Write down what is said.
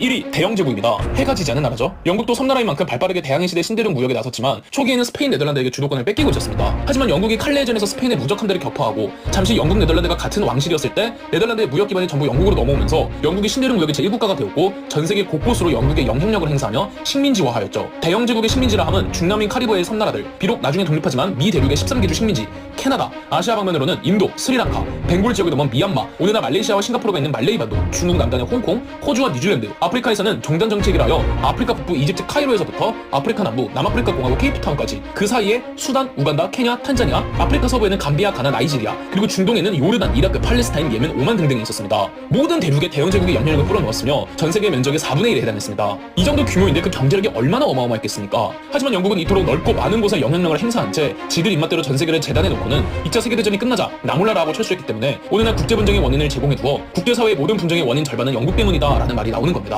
1위 대영 제국입니다. 해가 지지 않은 나라죠. 영국도 섬나라인 만큼 발빠르게 대항해 시대 신대륙 무역에 나섰지만 초기에는 스페인 네덜란드에게 주도권을 뺏기고 있었습니다. 하지만 영국이 칼레전에서 스페인의 무적 함대를 격파하고 잠시 영국 네덜란드가 같은 왕실이었을 때 네덜란드의 무역 기반이 전부 영국으로 넘어오면서 영국이 신대륙 무역의 제1국가가 되었고 전 세계 곳곳으로 영국의 영향력을 행사하며 식민지화하였죠. 대영 제국의 식민지라 함은 중남미 카리브해의 섬나라들 비록 나중에 독립하지만 미 대륙의 13개 주 식민지 캐나다, 아시아 방면으로는 인도, 스리랑카, 벵골 지역을 넘은 미얀마, 오늘날 말레이시아와 싱가포르가 있는 말레이 반도, 중국 남단의 홍콩, 호주와 뉴질랜드, 아프리카에서는 정단 정책이라 하여 아프리카 북부 이집트 카이로에서부터 아프리카 남부, 남아프리카 공화국 케이프타운까지 그 사이에 수단, 우간다, 케냐, 탄자니아, 아프리카 서부에는 감비아, 가나, 나이지리아, 그리고 중동에는 요르단, 이라크, 팔레스타인, 예멘, 오만 등등이 있었습니다. 모든 대륙에 대영 제국의 연혈력을 뿌려놓았으며 전 세계 면적의 4분의 1에 해당했습니다. 이 정도 규모인데 그 경제력이 얼마나 어마어마했겠습니까? 하지만 영국은 이토록 넓고 많은 곳에 영향력을 행사한 채 지들 입맛대로 전 세계를 재단해 놓고 는 2차 세계대전이 끝나자 나몰라라고 철수했기 때문에 오늘날 국제 분쟁의 원인을 제공해 두어 국제사회의 모든 분쟁의 원인 절반은 영국 때문이다 라는 말이 나오는 겁니다.